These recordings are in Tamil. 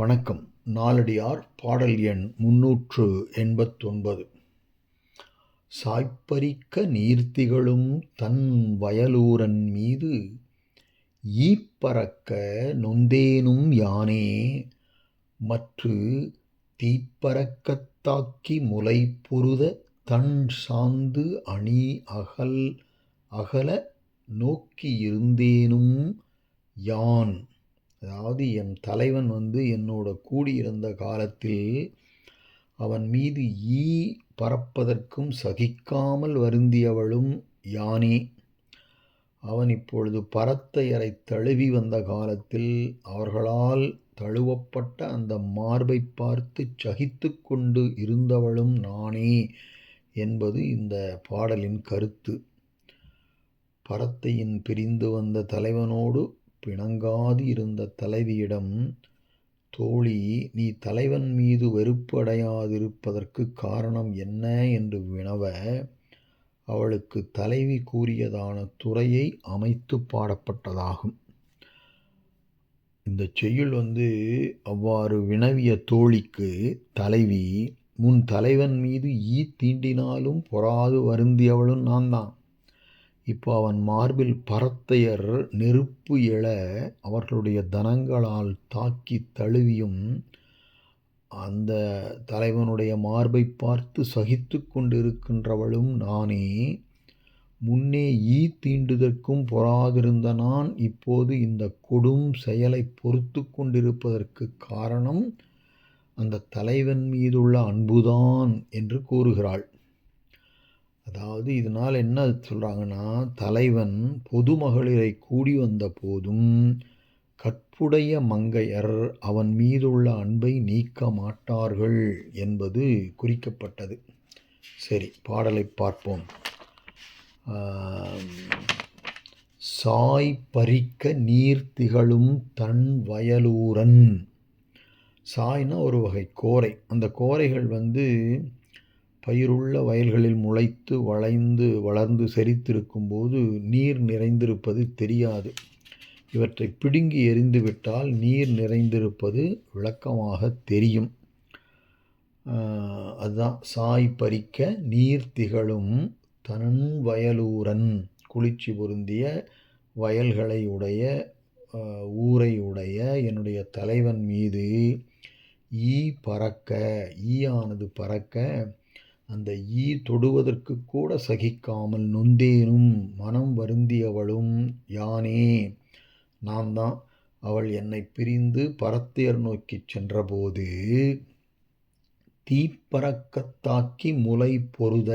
வணக்கம். நாலடியார் பாடல் எண் முன்னூற்று எண்பத்தொன்பது. சாய்ப்பறிக்க நீர்த்திகளும் தன் வயலூரன் மீது ஈப்பறக்க நொந்தேனும் யானே மற்று தீப்பறக்கத்தாக்கி முலை பொருத தன் சாந்து அணி அகல் அகல நோக்கியிருந்தேனும் யான். அதாவது என் தலைவன் வந்து என்னோட கூடியிருந்த காலத்தில் அவன் மீது ஈ பறப்பதற்கும் சகிக்காமல் வருந்தியவளும் யானே. அவன் இப்பொழுது பரத்தையரை தழுவி வந்த காலத்தில் அவர்களால் தழுவப்பட்ட அந்த மார்பை பார்த்து சகித்து கொண்டு இருந்தவளும் நானே என்பது இந்த பாடலின் கருத்து. பரத்தையின் பிரிந்து வந்த தலைவனோடு பிணங்காது இருந்த தலைவியிடம் தோழி நீ தலைவன் மீது வெறுப்பு அடையாதிருப்பதற்கு காரணம் என்ன என்று வினவ அவளுக்கு தலைவி கூறியதான துறையை அமைத்து பாடப்பட்டதாகும். இந்த செய்யுள் வந்து அவ்வாறு வினவிய தோழிக்கு தலைவி முன் தலைவன் மீது ஈ தீண்டினாலும் பொறாது வருந்தியவளும் நான் தான் இப்போ அவன் மார்பில் பரத்தையர் நெருப்பு எழ அவர்களுடைய தனங்களால் தாக்கி தழுவியும் அந்த தலைவனுடைய மார்பை பார்த்து சகித்து கொண்டிருக்கின்றவளும் நானே. முன்னே ஈ தீண்டுதற்கும் பொறாதிருந்த நான் இப்போது இந்த கொடும் செயலை பொறுத்து கொண்டிருப்பதற்கு காரணம் அந்த தலைவன் மீதுள்ள அன்புதான் என்று கூறுகிறாள். அதாவது இதனால் என்ன சொல்கிறாங்கன்னா தலைவன் பொதுமகளிரை கூடி வந்த போதும் கற்புடைய மங்கையர் அவன் மீதுள்ள அன்பை நீக்க மாட்டார்கள் என்பது குறிக்கப்பட்டது. சரி பாடலை பார்ப்போம். சாய் பறிக்க நீர் திகழும் தன் வயலூரன். சாய்னா ஒரு வகை கோரை. அந்த கோரைகள் வந்து பயிருள்ள வயல்களில் முளைத்து வளைந்து வளர்ந்து செறித்திருக்கும் போது நீர் நிறைந்திருப்பது தெரியாது. இவற்றை பிடுங்கி எரிந்துவிட்டால் நீர் நிறைந்திருப்பது விளக்கமாக தெரியும். அதுதான். சாய் பறிக்க நீர் திகழும் தன் வயலூரன். குளிர்ச்சி பொருந்திய வயல்களை உடைய ஊரை உடைய என்னுடைய தலைவன் மீது ஈ பறக்க ஈயானது பறக்க அந்த ஈ தொடுவதற்கு கூட சகிக்காமல் நொந்தேனும் மனம் வருந்தியவளும் யானே. நான் தான் அவள் என்னை பிரிந்து பரத்தையர் நோக்கி சென்றபோது தீப்பறக்கத்தாக்கி முலை பொருத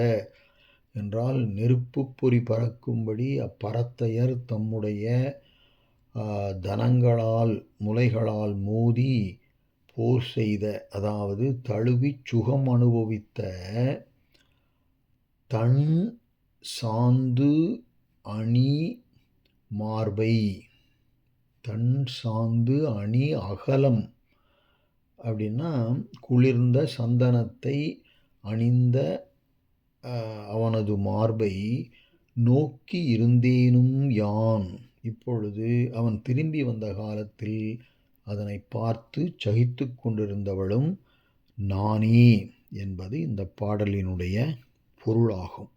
என்றால் நெருப்பு பொறி பறக்கும்படி அப்பறத்தையர் தம்முடைய தனங்களால் முலைகளால் மோதி போர் செய்த அதாவது தழுவி சுகம் அனுபவித்த தன் சாந்து அணி மார்பை தன் சாந்து அணி அகலம் அப்படின்னா குளிர்ந்த சந்தனத்தை அணிந்த அவனது மார்பை நோக்கி இருந்தேனும் யான். இப்பொழுது அவன் திரும்பி வந்த காலத்தில் அதனை பார்த்து சகித்து கொண்டிருந்தவளும் நானே என்பது இந்த பாடலினுடைய பொருளாகும்.